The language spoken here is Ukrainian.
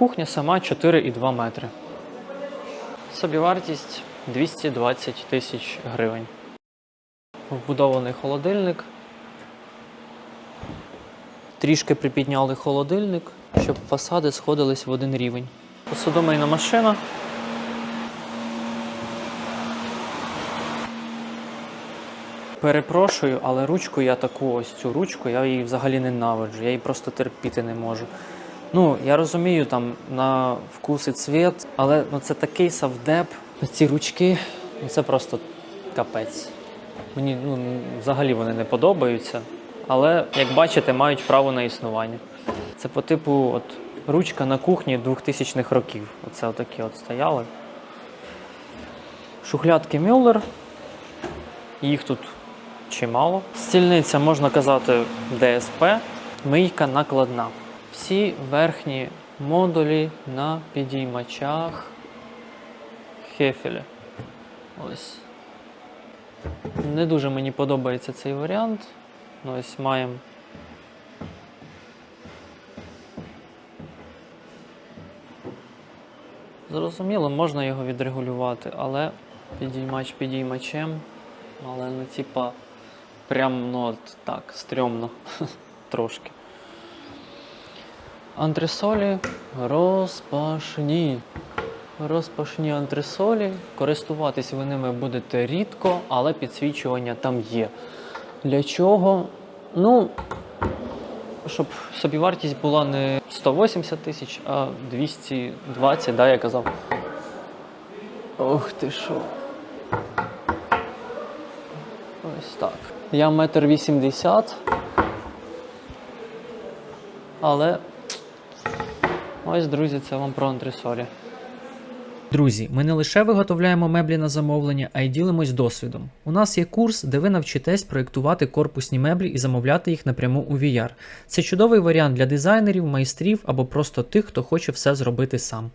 Кухня сама 4,2 метри. Собівартість 220 тисяч гривень. Вбудований холодильник. Трішки припідняли холодильник, щоб фасади сходились в один рівень. Посудомийна машина. Перепрошую, але ручку я таку ось цю ручку, я її взагалі ненавиджу, я її просто терпіти не можу. Ну, я розумію там на вкус і цвіт, але ну, це такий савдеп. Ці ручки, ну це просто капець. Мені ну, взагалі вони не подобаються. Але, як бачите, мають право на існування. Це по типу от, ручка на кухні 2000-х років. Оце отакі от стояли. Шухлядки Мюллер. Їх тут чимало. Стільниця, можна казати, ДСП. Мийка накладна. Всі верхні модулі на підіймачах Хефеля. Ось. Не дуже мені подобається цей варіант. Ну, ось маємо. Зрозуміло, можна його відрегулювати, але підіймач підіймачем. Але ну, типа, прям ну, от так, стрьомно трошки. Антресолі розпашні. Розпашні антресолі. Користуватись ви ними будете рідко, але підсвічування там є. Для чого? Ну, щоб собівартість була не 180 тисяч, а 220, да, я казав. Ох ти що. Ось так. Я метр вісімдесят. Але ось, друзі, це вам про антресолі. Друзі, ми не лише виготовляємо меблі на замовлення, а й ділимось досвідом. У нас є курс, де ви навчитесь проєктувати корпусні меблі і замовляти їх напряму у VR. Це чудовий варіант для дизайнерів, майстрів або просто тих, хто хоче все зробити сам.